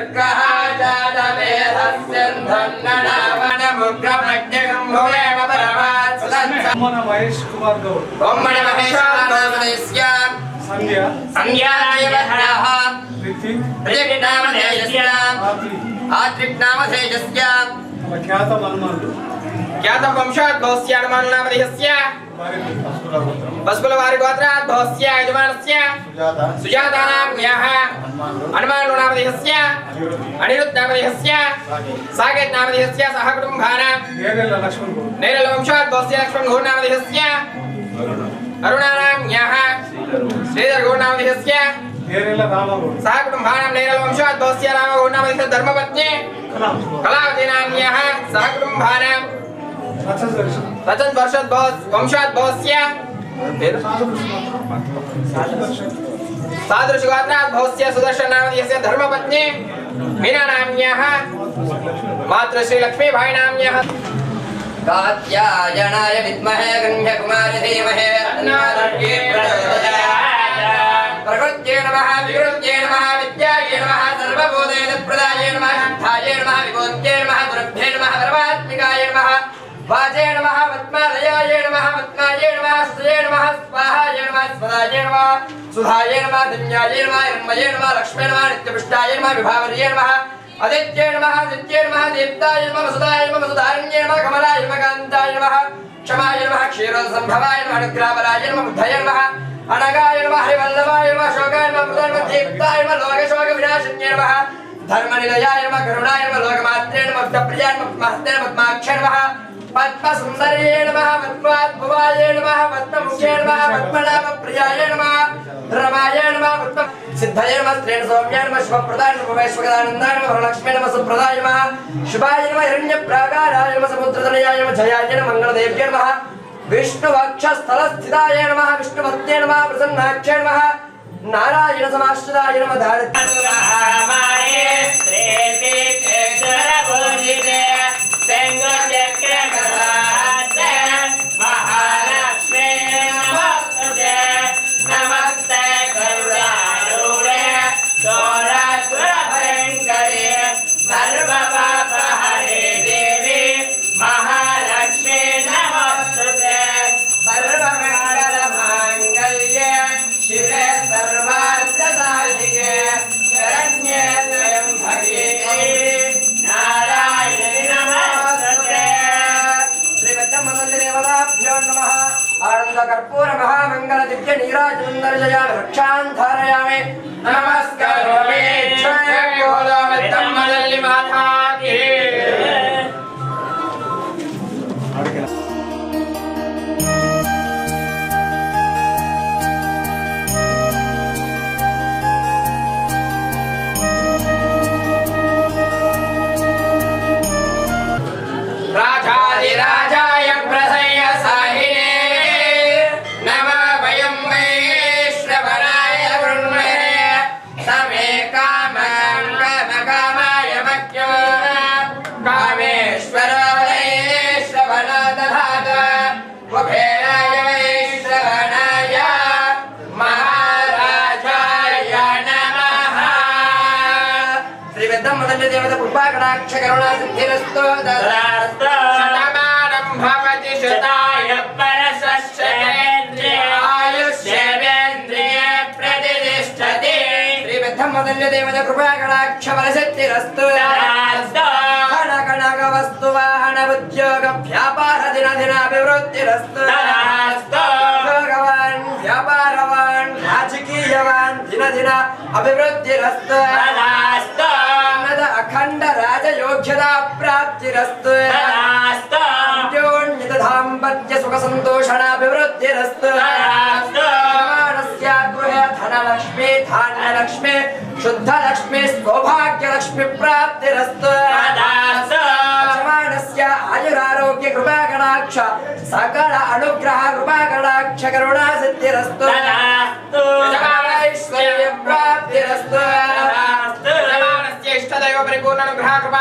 सर्गः महेश कुमार गौड़ ब्रह्मण महेश सर्वदेश्य संज्ञा संज्ञाय वहणः ऋतिक ऋतिक नाम देयस्य आत्रिक नाम तेजस्य ख्यातमन्मन्नु ఆత్రిగ్నామధేయస్య మన ఖ్యాత మన్మన్లు ఖ్యాత వంశాద్భవస్య హనుమాన్నామధేయస్య వారి పశురాపుత్రం పశుకుల వారి గోత్రాద్భవస్య యజమానస్య సుజాత సుజాతానాం యః హనుమాన్లు హనుమాను నామధేయస్య అనిరుద్ధి అనిరుద్ధ నామధేయస్య సాగి సాకేత్ నామధేయస్య సహ కుటుంబానాం నేరెళ్ళ रतन वर्षद बॉस वंशात बॉस्य फिर? सादृश सुदर्शन नाम यस्य धर्मपत्नी? मीना नाम्यः मात्र श्री लक्ष्मी भाई नाम्यः कात्यायनाय विद्महे धीमहे वाचेण नमः पद्मालयाय नमः पद्माय नमः सुतये नमः स्वाहाय नमः स्वदाय नमः सुधाय नमः धन्याय नमः हिरण्मये नमः लक्ष्मे नमः नित्यपुष्टाय नमः विभावर्ये नमः अदित्ये नमः दित्ये नमः दीप्ताय नमः सुधाय नमः सुधारण्ये नमः कमलाय नमः कान्ताय नमः क्षमाय नमः क्षीरसम्भवाय नमः अनुग्रामराय नमः बुद्धये नमः अनगाय नमः हरिवल्लभाय नमः शोकाय नमः प्रदाय नमः दीप्ताय नमः लोकशोकविनाशिन्ये नमः धर्मनिलयाय नमः करुणाय नमः लोकमात्रे नमः प्रियाय नमः महत्ते नमः माक्षे नमः నమః పద్మసుందర్యే నమః పద్మాద్భువాయ నమః పద్మముఖ్యే నమః పద్మనాభ ప్రియాయ నమః రమాయ నమః పద్మ సిద్ధయ నమః శ్రేణ సౌమ్యాయ నమః శుభప్రదాయ నమః వైశ్వగదానందాయ నమః వరలక్ష్మీ నమః సుప్రదాయ నమః శుభాయ నమః హిరణ్య ప్రాకారాయ నమః సముద్రతనయాయ నమః జయాయ నమః మంగళదేవ్యే నమః విష్ణువక్షస్థలస్థితాయ నమః విష్ణుభక్తే నమః ప్రసన్నాక్షే నమః నారాయణ సమాశ్రితాయ నమః దేవత కృపాకటాక్ష కరుణ సిద్ధిరస్తో శతమానం భవతి శతాయ పరసశ్చేంద్రియ ఆయుష్యేంద్రియ ప్రతిష్టతి. శ్రీవిద్దం శ్రీరామదల్యదేవత కృపాకటాక్షబలశక్తిరస్తు హణ కనక వస్తు వాహన ఉద్యోగ వ్యాపార దిన దినాభివృద్ధిరస్తు ఉద్యోగవాన్ వ్యాపారవాన్ రాజకీయవాన్ దిన దిన అభివృద్ధిరస్తు ಜ್ಞಾನದ ಅಖಂಡ ರಾಜಯೋಗ್ಯದ ಪ್ರಾಪ್ತಿರಸ್ತು ಅನ್ಯೋನ್ಯತ ದಾಂಪತ್ಯ ಸುಖ ಸಂತೋಷಣಾಭಿವೃದ್ಧಿರಸ್ತು ಗೃಹೇ ಧನಲಕ್ಷ್ಮಿ ಧಾನ್ಯಲಕ್ಷ್ಮಿ ಶುದ್ಧ ಲಕ್ಷ್ಮಿ ಸೌಭಾಗ್ಯ ಲಕ್ಷ್ಮಿ ಪ್ರಾಪ್ತಿರಸ್ತು ಆಯುರಾರೋಗ್ಯ ಕೃಪಾ ಗಣಾಕ್ಷ ಸಕಲ ಅನುಗ್ರಹ ಕೃಪಾ ಗಣಾಕ್ಷ ಕರುಣಾ ಸಿದ್ಧಿರಸ್ತು ಪ್ರಾಪ್ತಿರಸ್ತು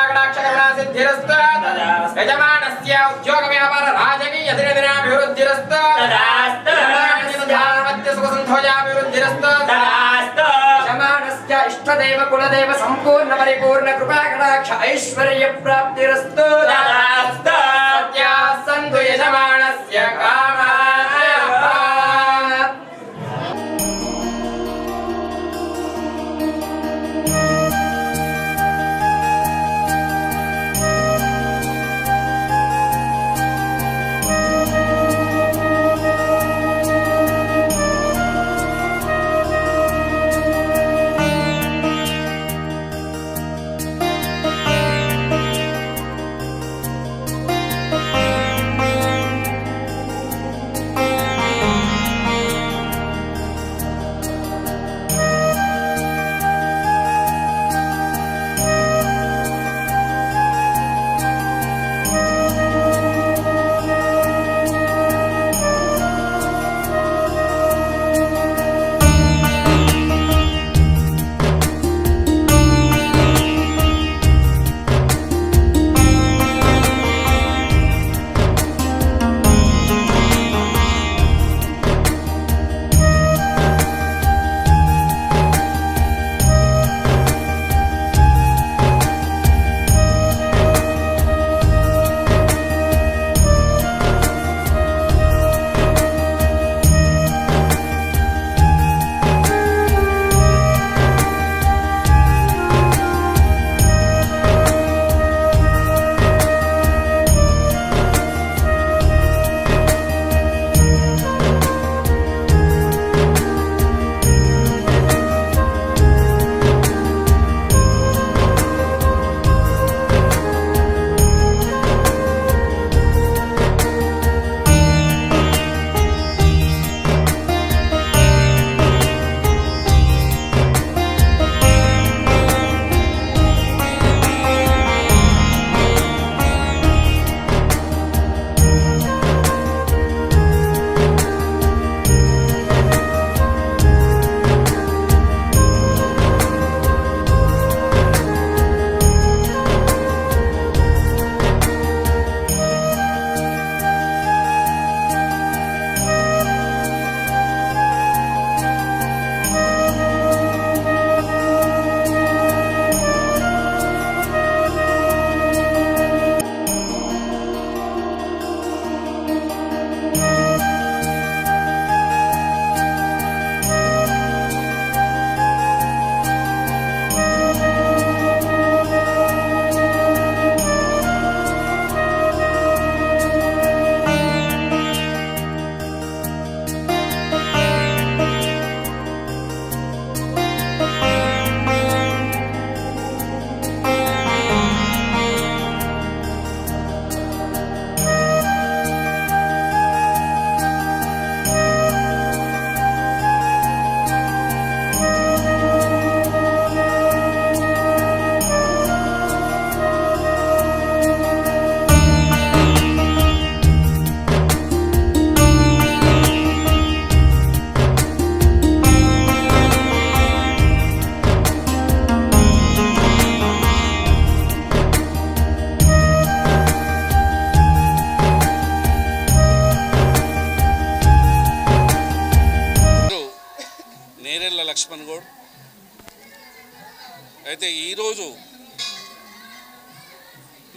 అనుగ్రహ కృపాకటాక్ష కరుణా సిద్ధిరస్తు యజమానస్య ఉద్యోగ వ్యాపార రాజకీయ దిన దినాభివృద్ధిరస్తు యజమానస్య దాంపత్య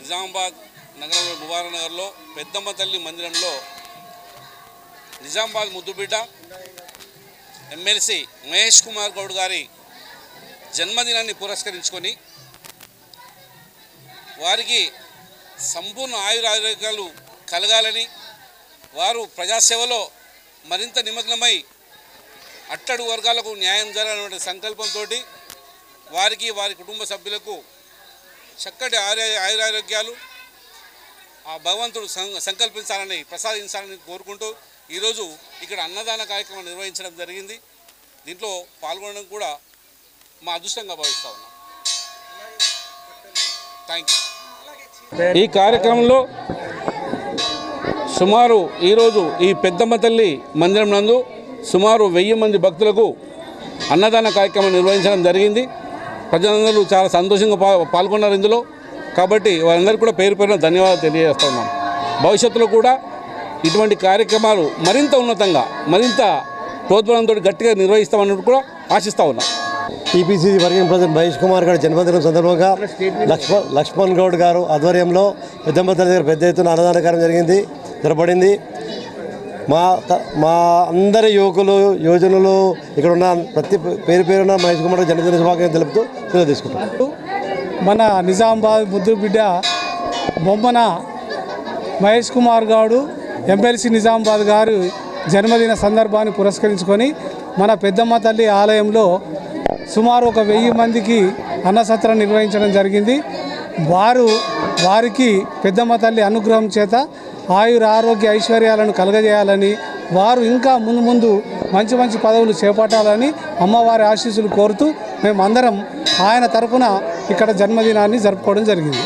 నిజామాబాద్ నగరంలో ముబారక్ నగర్లో పెద్దమ్మ తల్లి మందిరంలో నిజామాబాద్ ముద్దుబిడ్డ ఎమ్మెల్సీ మహేష్ కుమార్ గౌడ్ గారి జన్మదినాన్ని పురస్కరించుకొని వారికి సంపూర్ణ ఆయురారోగ్యాలు కలగాలని వారు ప్రజాసేవలో మరింత నిమగ్నమై అట్టడు వర్గాలకు న్యాయం జరగనటువంటి సంకల్పంతో వారికి వారి కుటుంబ సభ్యులకు చక్కటి ఆరోగ్య ఆయురారోగ్యాలు ఆ భగవంతుడు సంకల్పించాలని ప్రసాదించాలని కోరుకుంటూ ఈరోజు ఇక్కడ అన్నదాన కార్యక్రమం నిర్వహించడం జరిగింది. దీంట్లో పాల్గొనడం కూడా మా అదృష్టంగా భావిస్తా ఉన్నాం. థ్యాంక్ యూ ఈ కార్యక్రమంలో సుమారు ఈరోజు ఈ పెద్దమ్మ తల్లి మందిరం నందు సుమారు వెయ్యి మంది భక్తులకు అన్నదాన కార్యక్రమం నిర్వహించడం జరిగింది. ప్రజలందరూ చాలా సంతోషంగా పాల్గొన్నారు ఇందులో. కాబట్టి వారందరికీ కూడా పేరు పేరున ధన్యవాదాలు తెలియజేస్తున్నాం. భవిష్యత్తులో కూడా ఇటువంటి కార్యక్రమాలు మరింత ఉన్నతంగా మరింత ప్రోద్బలంతో గట్టిగా నిర్వహిస్తామన్నట్టు కూడా ఆశిస్తూ ఉన్నాం. TPCC working president Mahesh Kumar గారి జన్మదినం సందర్భంగా లక్ష్మణ్ లక్ష్మణ్ గౌడ్ గారు ఆధ్వర్యంలో పెద్దమ్మ తల్లి దగ్గర పెద్ద ఎత్తున అన్నదాన కార్యం జరిగింది జరపడింది మా మా అందరి యువకులు యువజనులు ఇక్కడ ఉన్న ప్రతి పేరు పేరున మహేష్ కుమార్ జనజన జన్మదిన శుభాకాంక్షలు తెలుపుతూ సెలవు తీసుకుంటాం మన నిజామాబాద్ ముద్దు బిడ్డ బొమ్మన మహేష్ కుమార్ గౌడు ఎమ్మెల్సీ నిజామాబాద్ గారు జన్మదిన సందర్భాన్ని పురస్కరించుకొని మన పెద్దమ్మ తల్లి ఆలయంలో సుమారు ఒక వెయ్యి మందికి అన్నసత్రం నిర్వహించడం జరిగింది. వారు వారికి పెద్దమ్మ తల్లి అనుగ్రహం చేత ఆయుర ఆరోగ్య ఐశ్వర్యాలను కలగజేయాలని వారు ఇంకా ముందు ముందు మంచి మంచి పదవులు చేపట్టాలని అమ్మవారి ఆశీస్సులు కోరుతూ మేమందరం ఆయన తరఫున ఇక్కడ జన్మదినాన్ని జరుపుకోవడం జరిగింది.